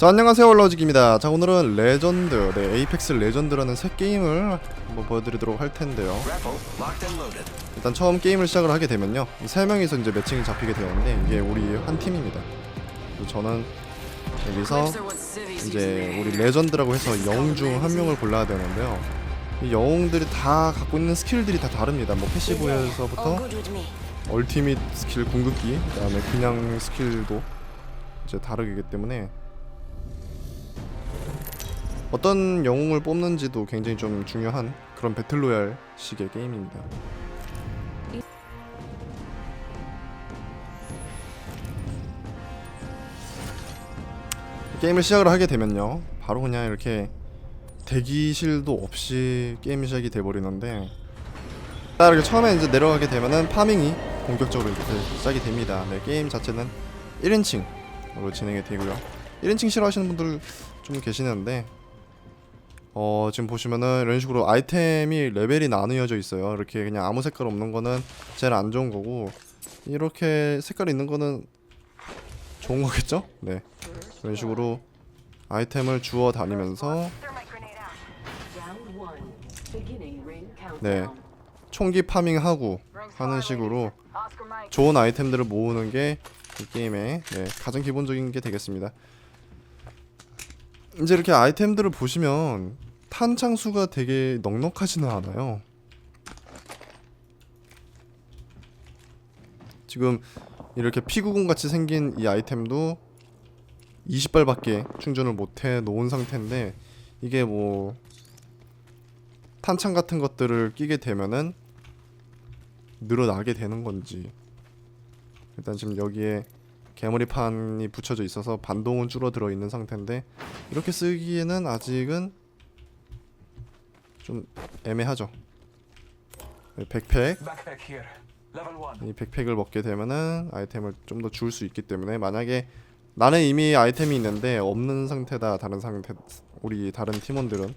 자 안녕하세요. 올라오직입니다. 자 오늘은 레전드 네 에이펙스 레전드라는 새 게임을 한번 보여드리도록 할 텐데요. 일단 처음 게임을 시작을 하게 되면요. 세 명이서 이제 매칭이 잡히게 되는데 이게 우리 한 팀입니다. 저는 여기서 이제 우리 레전드라고 해서 영웅 중 한 명을 골라야 되는데요. 이 영웅들이 다 갖고 있는 스킬들이 다 다릅니다. 뭐 패시브에서부터 얼티밋 스킬 궁극기 그 다음에 그냥 스킬도 이제 다르기 때문에 어떤 영웅을 뽑는지도 굉장히 좀 중요한 그런 배틀로얄 식의 게임입니다. 게임을 시작을 하게 되면요. 바로 그냥 이렇게 대기실도 없이 게임이 시작이 돼버리는데 딱 이렇게 처음에 이제 내려가게 되면은 파밍이 본격적으로 이렇게 시작이 됩니다. 네, 게임 자체는 1인칭으로 진행이 되고요. 1인칭 싫어하시는 분들 좀 계시는데 어 지금 보시면은 이런 식으로 아이템이 레벨이 나누어져 있어요 이렇게 그냥 아무 색깔 없는 거는 제일 안 좋은 거고 이렇게 색깔 있는 거는 좋은 거겠죠? 네 이런 식으로 아이템을 주워 다니면서 네. 총기 파밍하고 하는 식으로 좋은 아이템들을 모으는 게 이 게임의 네, 가장 기본적인 게 되겠습니다. 이제 이렇게 아이템들을 보시면 탄창 수가 되게 넉넉하지는 않아요. 지금 이렇게 피구공 같이 생긴 이 아이템도 20발밖에 충전을 못해 놓은 상태인데 이게 뭐 탄창 같은 것들을 끼게 되면은 늘어나게 되는 건지 일단 지금 여기에 개머리판이 붙여져 있어서 반동은 줄어들어 있는 상태인데 이렇게 쓰기에는 아직은 좀 애매하죠. 네, 백팩. Backpack here. Level 1. 이 백팩을 먹게 되면은 아이템을 좀 더 줄 수 있기 때문에 만약에 나는 이미 아이템이 있는데 없는 상태다 다른 상태 우리 다른 팀원들은.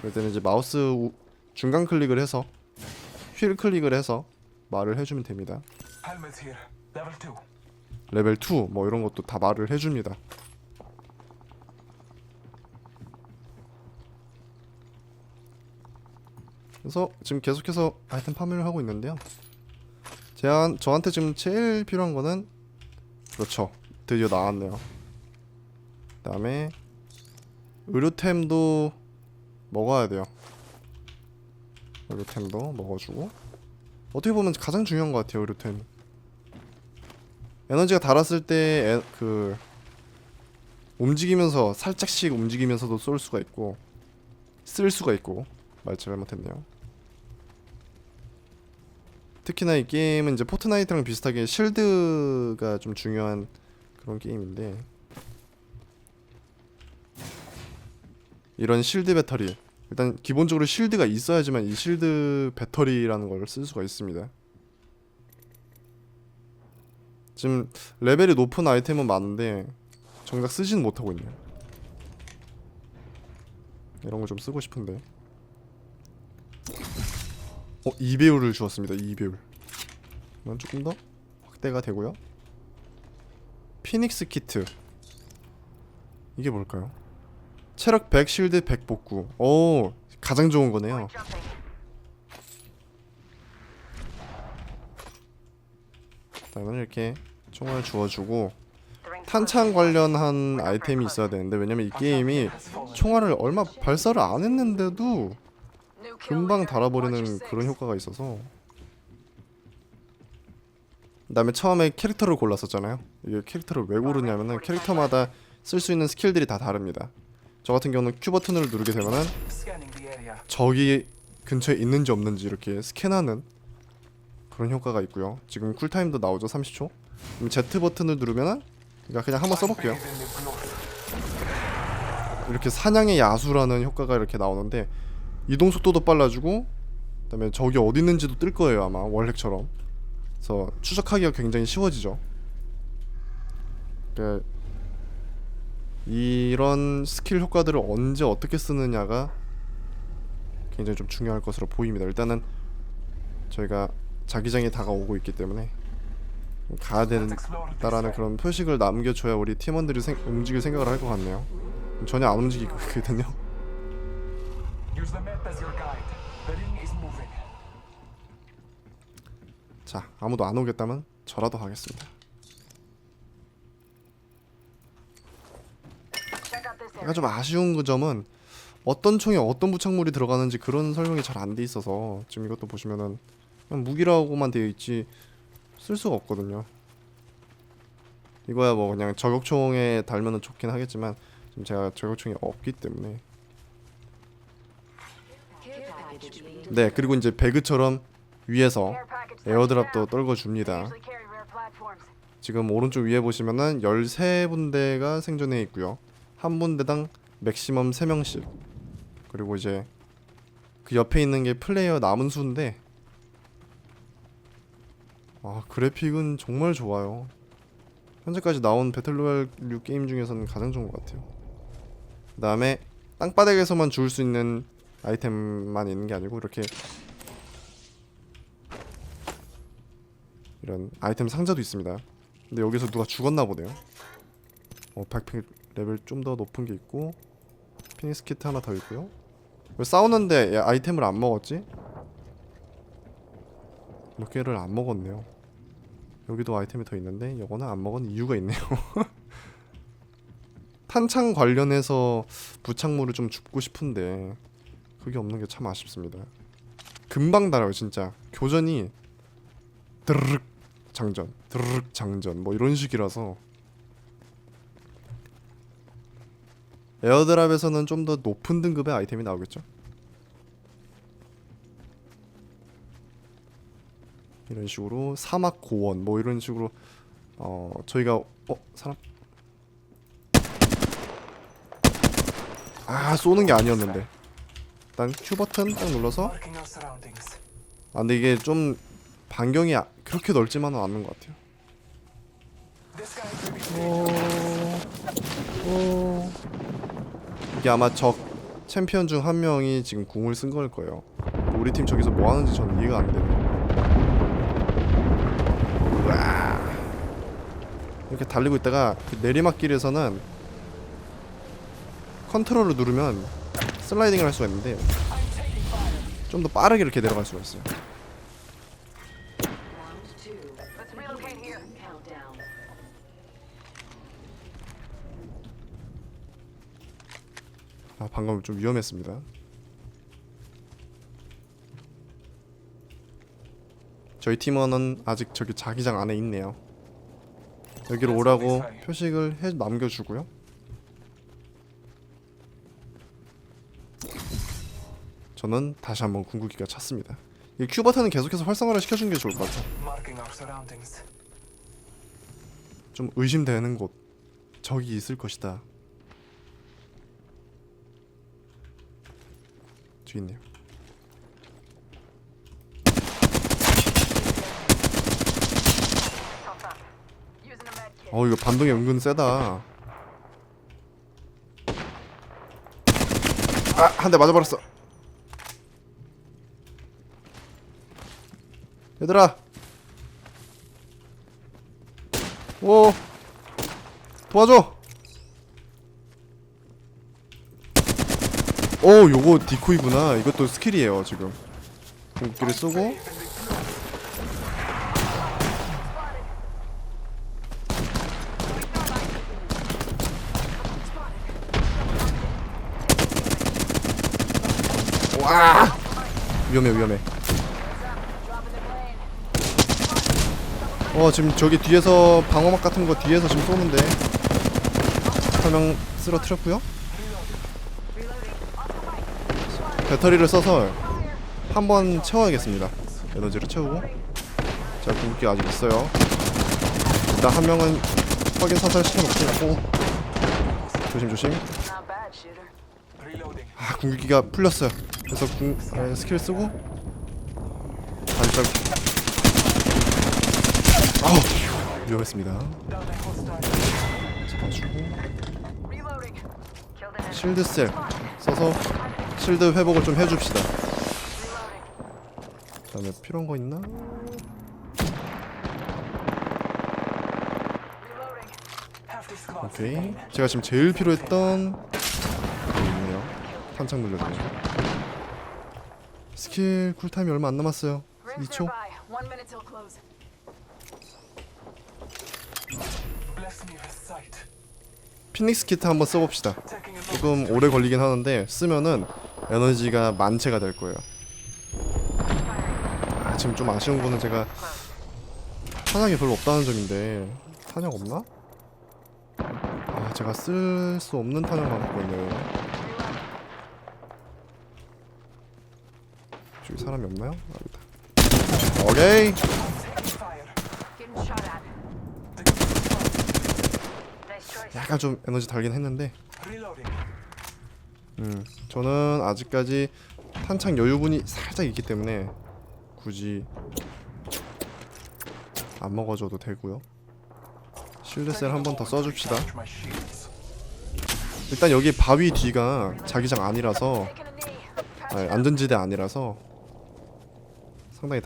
그럴 때는 이제 마우스 우- 중간 클릭을 해서 휠 클릭을 해서 말을 해주면 됩니다 레벨 2 뭐 이런 것도 다 말을 해줍니다. 그래서 지금 계속해서 아이템 판매를 하고 있는데요. 제한 저한테 지금 제일 필요한 거는 그렇죠. 드디어 나왔네요. 그 다음에 의료템도 먹어야 돼요. 의료템도 먹어주고. 어떻게 보면 가장 중요한 것 같아요 의료템 에너지가 달았을 때 그 움직이면서 살짝씩 움직이면서도 쏠 수가 있고 쓸 수가 있고 말 잘못했네요. 특히나 이 게임은 이제 포트나이트랑 비슷하게 실드가 좀 중요한 그런 게임인데 이런 실드 배터리 일단 기본적으로 실드가 있어야지만 이 실드 배터리라는 걸 쓸 수가 있습니다. 지금 레벨이 높은 아이템은 많은데 정작 쓰지는 못하고 있네요. 이런 거 좀 쓰고 싶은데. 어, 2배율을 주었습니다. 2배율. 이건 조금 더 확대가 되고요. 피닉스 키트. 이게 뭘까요? 체력 100, 실드 100 복구. 오, 가장 좋은 거네요. 일단은 이렇게 총알 주워주고 탄창 관련한 아이템이 있어야 되는데 왜냐면 이 게임이 총알을 얼마 발사를 안 했는데도 금방 달아버리는 그런 효과가 있어서 그 다음에 처음에 캐릭터를 골랐었잖아요 이게 캐릭터를 왜 고르냐면은 캐릭터마다 쓸 수 있는 스킬들이 다 다릅니다 저 같은 경우는 Q 버튼을 누르게 되면은. 적이 근처에 있는지 없는지 이렇게 스캔하는 그런 효과가 있고요. 지금 쿨타임도 나오죠 30초. 그럼 Z 버튼을 누르면은 그러니까 그냥 한번 써볼게요. 이렇게 사냥의 야수라는 효과가 이렇게 나오는데 이동 속도도 빨라지고 그다음에 적이 어디 있는지도 뜰 거예요 아마 월핵처럼. 그래서 추적하기가 굉장히 쉬워지죠. 그러니까 이런 스킬 효과들을 언제 어떻게 쓰느냐가 굉장히 좀 중요할 것으로 보입니다. 일단은 저희가 자기장이 다가오고 있기 때문에 가야 된다라는. 그런 표식을 남겨줘야 우리 팀원들이 생, 움직일 생각을 할 것 같네요. 전혀 안 움직이거든요. Is moving. 자, 아무도 안 오겠다면 저라도 하겠습니다. 약간 좀 아쉬운 그 점은 어떤 총에 어떤 부착물이 들어가는지 그런 설명이 잘 안 돼 있어서 지금 이것도 보시면은 무기라고만 되어 있지 쓸 수가 없거든요. 이거야 뭐 그냥 저격총에 달면은 좋긴 하겠지만 지금 제가 저격총이 없기 때문에 네 그리고 이제 배그처럼 위에서 에어드랍도 떨궈 줍니다. 지금 오른쪽 위에 보시면은 13분대가 생존해 있고요. 한 분대당 맥시멈 3명씩. 그리고 이제 그 옆에 있는 게 플레이어 남은 수인데 아, 그래픽은 정말 좋아요. 현재까지 나온 배틀로얄류 게임 중에서는 가장 좋은 것 같아요. 그 다음에 땅바닥에서만 주울 수 있는 아이템만 있는 게 아니고 이렇게 이런 아이템 상자도 있습니다. 근데 여기서 누가 죽었나 보네요. 어, 백팩 레벨 좀 더 높은 게 있고 피닉스 키트 하나 더 있고요. 왜 싸우는데 얘 아이템을 안 먹었지? 몇 개를 안 먹었네요. 여기도 아이템이 더 있는데 이거는 안 먹은 이유가 있네요. 탄창 관련해서 부착물을 좀 줍고 싶은데 그게 없는 게 참 아쉽습니다. 금방 달아요 진짜. 교전이 드르륵 장전, 드르륵 장전 뭐 이런 식이라서 에어드랍에서는 좀 더 높은 등급의 아이템이 나오겠죠. 이런 식으로 사막 고원 뭐 이런 식으로 어 저희가 어 사람 아 쏘는 게 아니었는데 일단 Q 버튼 딱 눌러서. 아 근데 이게 좀 반경이 아- 그렇게 넓지만은 않는 것 같아요. Will be 이게 아마 적 챔피언 중 한 명이 지금 궁을 쓴 걸 거예요. 우리 팀 저기서 뭐 하는지 저는 이해가 안 되네. 우와. 이렇게 달리고 있다가 그 내리막길에서는 컨트롤을 누르면 슬라이딩을 할 수가 있는데 좀 더 빠르게 이렇게 내려갈 수가 있어요. 아 방금 좀 위험했습니다. 저희 팀원은 아직 저기 자기장 안에 있네요. 여기로 오라고 표식을 해 남겨주고요. 저는 다시 한번 궁극기가 찼습니다. 이 Q 버튼은 계속해서 활성화를 시켜주는 게 좋을 것 surroundings. 좀 의심되는 곳 적이 있을 것이다. 저기 있네요. 어 이거 반동이 은근 세다. 아 한 대 맞아버렸어. 얘들아. 오 도와줘. 오 요거 디코이구나. 이것도 스킬이에요 지금. 궁극기를 쏘고 와 위험해 위험해. 어 지금 저기 뒤에서 방어막 같은 거 뒤에서 지금 쏘는데. 한명 쓰러뜨렸고요. 배터리를 써서 한 번 채워야겠습니다. 에너지를 채우고. 자 궁극기 아직 있어요. 일단 한 명은 확인 사살 시켜놓고 조심 조심. Reloading. 아 궁극기가 풀렸어요. 그래서 궁 에, 스킬 쓰고 잘. 아우 위험했습니다. 잡아주고 실드 셀 써서 실드 회복을 좀 해줍시다. 그 다음에 필요한 거 있나? 오케이 제가 지금 제일 필요했던 탄창 물려주네 스킬 쿨타임이 얼마 안 남았어요 2초 One minute till close. Bless me with sight. 피닉스 키트 한번 써봅시다. 조금 오래 걸리긴 하는데 쓰면은 에너지가 만체가 될 거예요 아 지금 좀 아쉬운 거는 제가 탄약이 별로 없다는 점인데 탄약 없나? 아 제가 쓸 수 없는 탄약만 갖고 있네요 저기 사람이 없나요? 아, 여기다 오케이. 약간 좀 에너지 달긴 했는데. 음, 저는 아직까지 탄창 여유분이 살짝 있기 때문에 굳이 안 먹어줘도 되고요. 실드셀 한 번 더 써줍시다. 일단 여기 바위 뒤가 자기장 아니라서. 아니, 안전지대 아니라서 상당히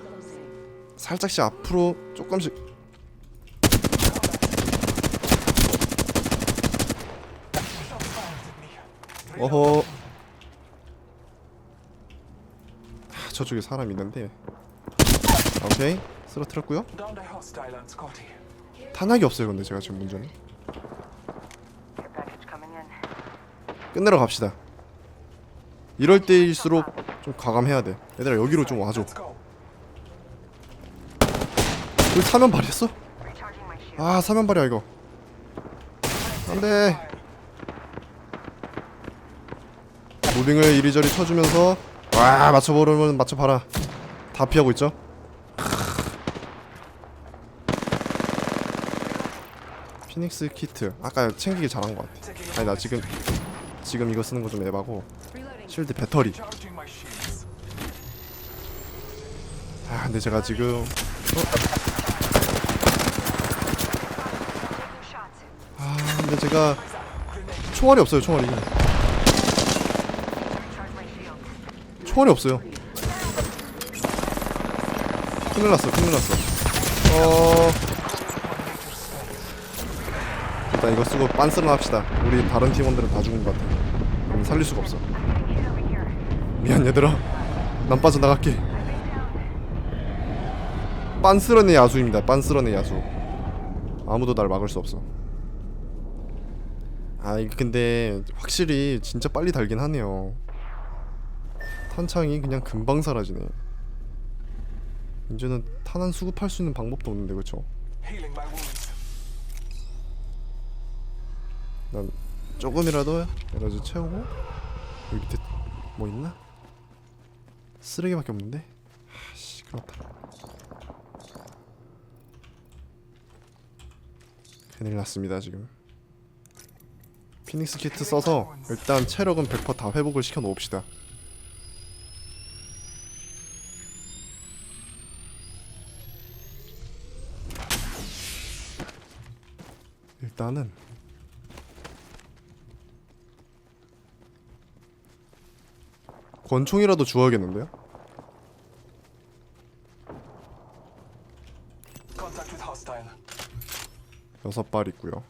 closing. 살짝씩 앞으로 조금씩 어허 아, 저쪽에 사람 있는데 오케이 쓰러뜨렸고요 Scotty. 탄약이 없어요 근데 제가 지금 문제는. 끝내러 갑시다 이럴 때일수록 좀 과감해야 돼 얘들아 여기로 좀 와줘. 여기 사면 발했어? Recharging my shield. 아 사면 발이야 이거 안돼 무빙을 이리저리 쳐주면서 와 맞춰보려면 맞춰봐라 다 피하고 있죠 피닉스 키트 아까 챙기기 잘한 것 같아 아니 나 지금 지금 이거 쓰는 거 좀 에바고. 실드 배터리. 아 근데 제가 지금 shots. 아 근데 제가 총알이 없어요 총알이. 총알이 없어요 큰일 났어 큰일 났어 어 일단 이거 쓰고 빤스런 합시다 우리 다른 팀원들은 다 죽은 것 같아 음, 살릴 수가 없어 미안 얘들아. 난 빠져나갈게. 빤스런의 야수입니다. 빤스런의 야수. 아무도 날 막을 수 없어. 아 근데 확실히 진짜 빨리 달긴 하네요. 탄창이 그냥 금방 사라지네. 이제는 탄환 수급할 수 있는 방법도 없는데 그쵸? 난 조금이라도 에너지 채우고? 여기 밑에 뭐 있나? 쓰레기밖에 없는데? 아씨 그렇다. 큰일 났습니다 지금. 피닉스 키트 써서 일단 체력은 100%다 회복을 시켜 놓읍시다. 일단은 권총이라도 주워야겠는데요? 여섯 발 있고요.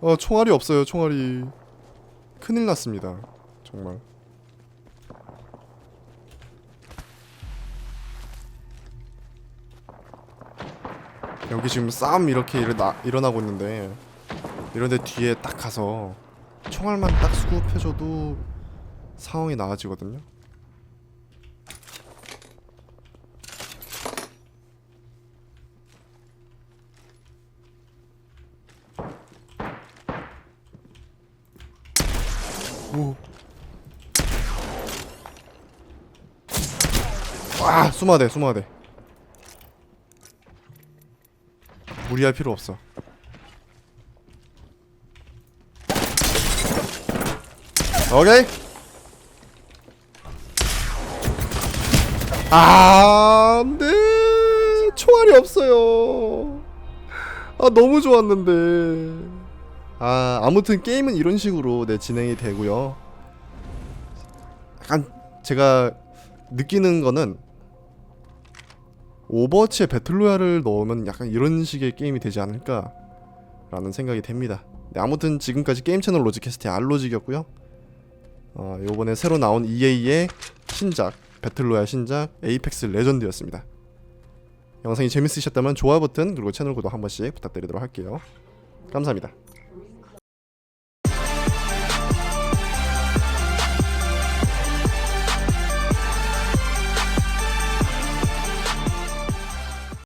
어 총알이 없어요 총알이 큰일 났습니다 정말 여기 지금 싸움 이렇게 일어나, 일어나고 있는데 이런데 뒤에 딱 가서 총알만 딱 수급해줘도 상황이 나아지거든요 오. 와 수마대 수마대 무리할 필요 없어. 오케이. 아, 안돼 총알이 없어요. 아 너무 좋았는데. 아 아무튼 게임은 이런 식으로 네 진행이 되고요. 약간 제가 느끼는 거는 오버워치에 배틀로얄을 넣으면 약간 이런 식의 게임이 되지 않을까 라는 생각이 됩니다. 네, 아무튼 지금까지 게임 채널 로직캐스트의 알로직이었고요. 어, 요번에 새로 나온 EA의 신작 배틀로얄 신작 에이펙스 레전드였습니다. 영상이 재밌으셨다면 좋아요 버튼 그리고 채널 구독 한 번씩 부탁드리도록 할게요. 감사합니다.